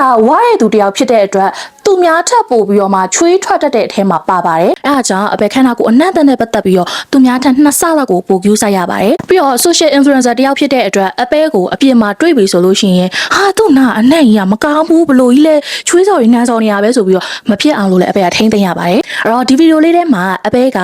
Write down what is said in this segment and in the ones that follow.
ကဝါတဲ့သူတယောက်ဖြစ်တဲ့အတွက်သူများထပ်ပို့ပြီးတော့မှချွေးထွက်တတ်တဲ့အထဲမှာပါပါတယ်အဲအကြောင်းအပေခန္ဓာကိုယ်အနံ့တန်နဲ့ပတ်သက်ပြီးတော့သူများထပ်နှစ်ဆလောက်ကိုပို့ကျူးဆိုင်ရပါတယ်ပြီးတော့ social influencer တယောက်ဖြစ်တဲ့အတွက်အပဲကိုအပြင်မှာတွေ့ပြီဆိုလို့ရှိရင်ဟာသူ့နာအနံ့ကြီးကမကောင်းဘူးဘလို့ကြီးလဲချွေးစော်ရင်းနှမ်းစော်နေရပဲဆိုပြီးတော့မဖြစ်အောင်လို့လည်းအပဲကထိမ့်သိမ်းရပါတယ်အဲ့တော့ဒီဗီဒီယိုလေးထဲမှာအပဲက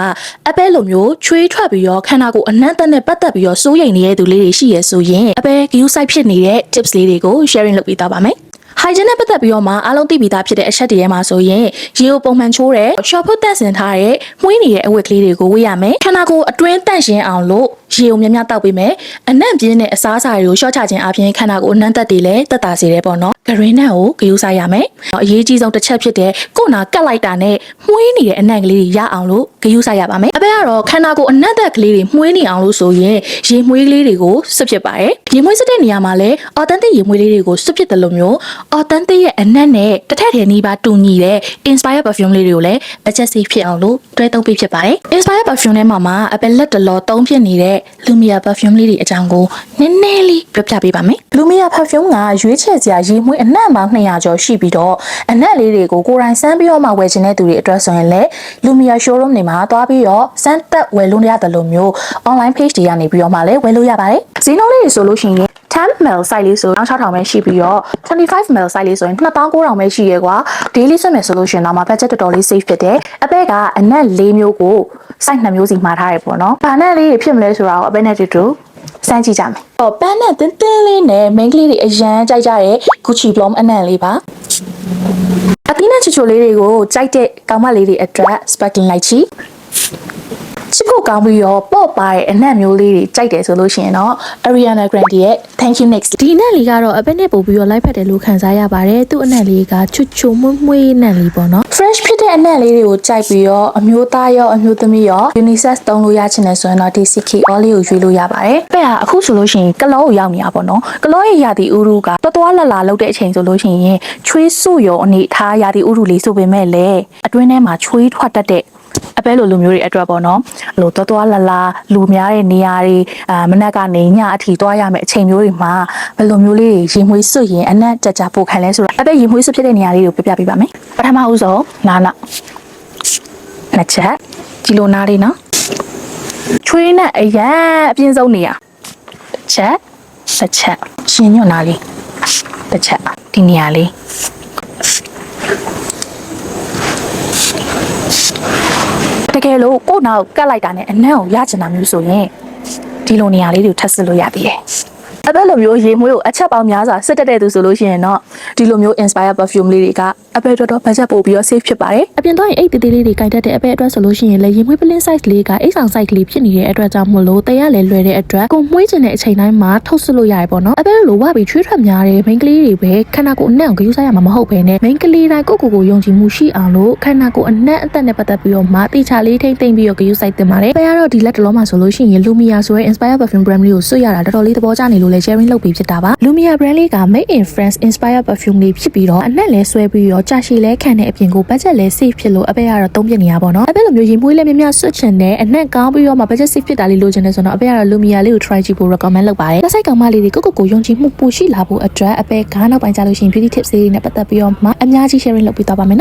အပဲလိုမျိုးချွေးထွက်ပြီးတော့ခန္ဓာကိုယ်အနံ့တန်နဲ့ပတ်သက်ပြီးတော့စိုးရိမ်နေတဲ့သူလေးတွေရှိရဆိုရင်အပဲ view site ဖြစ်နေတဲ့ tips လေးတွေကို sharing လုပ်ပေးသွားပါမယ် hygiene နဲ့ပတ်သက်ပြီးတော့မှအားလုံးသိပြီးသားဖြစ်တဲ့အချက်တွေထဲမှာဆိုရင်ရေကိုပုံမှန်ချိုးတဲ့ short put တက်ဆင်ထားတဲ့မှုင်းနေတဲ့အဝတ်ကလေးတွေကိုဝေးရမယ်ခန္ဓာကိုယ်အတွင်းတန့်ရှင်းအောင်လို့ရေကိုများများတောက်ပေးမယ်အနံ့ပြင်းတဲ့အစားအစာတွေကို short ချခြင်းအပြင်ခန္ဓာကိုယ်အနှံ့သက်တွေလည်းတက်တာစေတယ်ပေါ့နော် ဂရင်းနဲ့ကိုဂယူစားရမယ်အရေးကြီးဆုံးတစ်ချက်ဖြစ်တဲ့ကိုယ်နာကတ်လိုက်တာနဲ့မှုင်းနေတဲ့အနံ့ကလေးတွေရအောင်လို့ဂယူစားရပါမယ်အပဲကတော့ခန္ဓာကိုယ်အနှံ့သက်ကလေးတွေမှုင်းနေအောင်လို့ဆိုရင်ရေမွေးကလေးတွေကိုစွတ်ဖြစ်ပါတယ်ရေမွေးစတဲ့နေရာမှာလည်း authentic ရေမွေးလေးတွေကိုစွတ်ဖြစ်တယ်လို့မျိုး authentic ရဲ့အနံ့နဲ့တစ်ထက်တည်းနီးပါးတူညီတဲ့ inspire perfume လေးတွေကိုလည်း budget safe ဖြစ်အောင်လို့တွဲသုံးပေးဖြစ်ပါတယ် inspire perfume ထဲမှာမှာအပယ်လက်တလောသုံးဖြစ်နေတဲ့ Lumia perfume လေးတွေအကြောင်းကိုနည်းနည်းလေးပြောပြပေးပါမယ် Lumia perfume ကရွေးချယ်စရာရေမွေးအနံ့ပေါင်း200ကျော်ရှိပြီးတော့အနံ့လေးတွေကိုကိုယ်တိုင်စမ်းပြီးတော့မှဝယ်ချင်တဲ့သူတွေအတွက်ဆိုရင်လည်း Lumia showroom တွေမှာသွားပြီးတော့စမ်းသက်ဝယ်လို့ရတယ်လို့မျိုး online page တွေကနေပြီးတော့မှလည်းဝယ်လို့ရပါတယ်ဈေးနှုန်းလေးတွေဆိုလို့ရှိရင်10 ml size လေးဆို6000ပဲရှိပြီးတော့25 ml size လေးဆိုရင်2900ပဲရှိရဲကွာ daily ဆွတ်မယ်ဆိုလို့ရှိရင်တော့မှ budget တော်တော်လေး safe ဖြစ်တယ်အပဲကအနက်၄မျိုးကို size 2မျိုးစီမှာထားရပေါ့နော်ဘာနဲ့လေးတွေဖြစ်မလဲဆိုတာကိုအပဲနဲ့တူတူ စမ်းကြည့်ကြမယ်။ဟောပန်းနဲ့တင်းတင်းလေးနဲ့ main ကလေးတွေအရန်ကြိုက်ကြတဲ့ Gucci Blom အနံ့လေးပါ။အသီးနဲ့ချီချိုလေးတွေကိုကြိုက်တဲ့ကောင်မလေးတွေအတွက် sparkling light ချီချစ်ဖို့ကောင်းပြီးတော့ပေါ့ပါတဲ့အနံ့မျိုးလေးတွေကြိုက်တယ်ဆိုလို့ရှိရင်တော့ Ariana Grande ရဲ့ Thank You Next ဒီအနက်လေးကတော့အပက်နဲ့ပို့ပြီးတော့လိုက်ဖက်တယ်လို့ခံစားရပါတယ်သူ့အနက်လေးကချွတ်ချွတ်မွေ့မွေ့နဲ့လေးပေါ့နော် fresh ဖြစ်တဲ့ အနံ့လေးတွေကိုကြိုက်ပြီးတော့အမျိုးသားရောအမျိုးသမီးရော unisex သုံးလို့ရချင်တယ်ဆိုရင်တော့ဒီ Siki oil လေးကိုရွေးလို့ရပါတယ်။ပဲကအခုဆိုလို့ရှိရင်ကလောကိုရောက်နေတာပေါ့နော်။ကလောရဲ့ရာသီဥတုကတော်တော်လလာလောက်တဲ့အချိန်ဆိုလို့ရှိရင်ချွေးဆု့ရောအနေထားရာသီဥတုလေးဆိုပေမဲ့လည်းအတွင်းထဲမှာချွေးထွက်တတ်တဲ့ အပဲလိုလူမျိုးတွေအတွက်ပေါ့နော်အဲ့လိုတော်တော်လလာလူများတဲ့နေရာတွေအာမနက်ကနေညအထိသွားရမယ့်အချိန်မျိုးတွေမှာဘယ်လိုမျိုးလေးတွေရင်မွေးစွတ်ရင်အနက်ကြကြပို့ခံလဲဆိုတော့အပဲရင်မွေးစွတ်ဖြစ်တဲ့နေရာလေးကိုပြပြပေးပါမယ်ပထမဦးဆုံးနာနာနှစ်ချက်ဒီလိုနားလေးနော်ချွေးနဲ့အရန်အပြင်းဆုံးနေရတစ်ချက်တစ်ချက်ရှင်ညွန့်နားလေးတစ်ချက်ဒီနေရာလေး တကယ်လို့ကိုယ့်နောက်ကတ်လိုက်တာနဲ့အနံ့ကိုရချင်တာမျိုးဆိုရင်ဒီလိုနေရာလေးတွေကိုထပ်စစ်လို့ရသေးတယ်အဲ့ ဘက်လိုမျိုးရေမွေးကိုအချက်ပေါင်းများစွာစစ်တက်တဲ့သူဆိုလို့ရှိရင်တော့ဒီလိုမျိုး inspire perfume လေးတွေကအပဲတော်တော် budget ပို့ပြီးတော့ safe ဖြစ်ပါတယ်အပြင်သွားရင်အိတ်တေးသေးလေးတွေကင်တတ်တဲ့အပက်အတွက်ဆိုလို့ရှိရင်လည်းရင်မွေးပလင်း size လေးကအိတ်ဆောင် size လေးဖြစ်နေတဲ့အတွက်ကြောင့်မို့လို့တရားလည်းလွယ်တဲ့အတွက်ကိုမွေးချင်တဲ့အချိန်တိုင်းမှာထုတ်ဆွလို့ရတယ်ပေါ့နော်အပက်လိုဝပြီးချွေးထွက်များတဲ့ main ကလေးတွေပဲခန္ဓာကိုယ်အနက်ကိုဂရုစိုက်ရမှာမဟုတ်ဘဲနဲ့ main ကလေးတိုင်းကိုယ့်ကိုယ်ကိုယုံကြည်မှုရှိအောင်လို့ခန္ဓာကိုယ်အနက်အသက်နဲ့ပတ်သက်ပြီးတော့မတိချလေးထိမ့်သိမ့်ပြီးတော့ဂရုစိုက်တင်ပါတယ်။ပဲရတော့ဒီလက်တလုံးမှာဆိုလို့ရှိရင် Lumia ဆိုတဲ့ Inspire Perfume brand လေးကိုဆွတ်ရတာတော်တော်လေးသဘောကျနေလို့လည်း sharing လုပ်ပြီးဖြစ်တာပါ။ Lumia brand လေးက Made in France Inspire Perfume လေးဖြစ်ပြီးတော့အနက်လည်းဆွဲပြီးတော့ကြာရှည်လဲခံတဲ့အပြင်ကို budget လည်း safe ဖြစ်လို့အပက်ကတော့သုံးပြနေရပါတော့။အပက်လိုမျိုးရင်မွေးလည်းများများဆွတ်ချင်တဲ့အနက်ကောင်းပြီးတော့မှ budget safe ဖြစ်တာလေးလိုချင်တယ်ဆိုတော့အပက်ကတော့ Lumia လေးကို try ကြည့်ဖို့ recommend လုပ်ပါတယ်။လက်ဆိုင်ကောင်မလေးတွေကိုကိုကိုယုံကြည်မှုပိုရှိလာဖို့အတွက်အပက်ကားနောက်ပိုင်းကြလို့ရှိရင် beauty tips လေးတွေနဲ့ပတ်သက်ပြီးတော့မှအများကြီး sharing လုပ်ပေးသွားပါမယ်နော်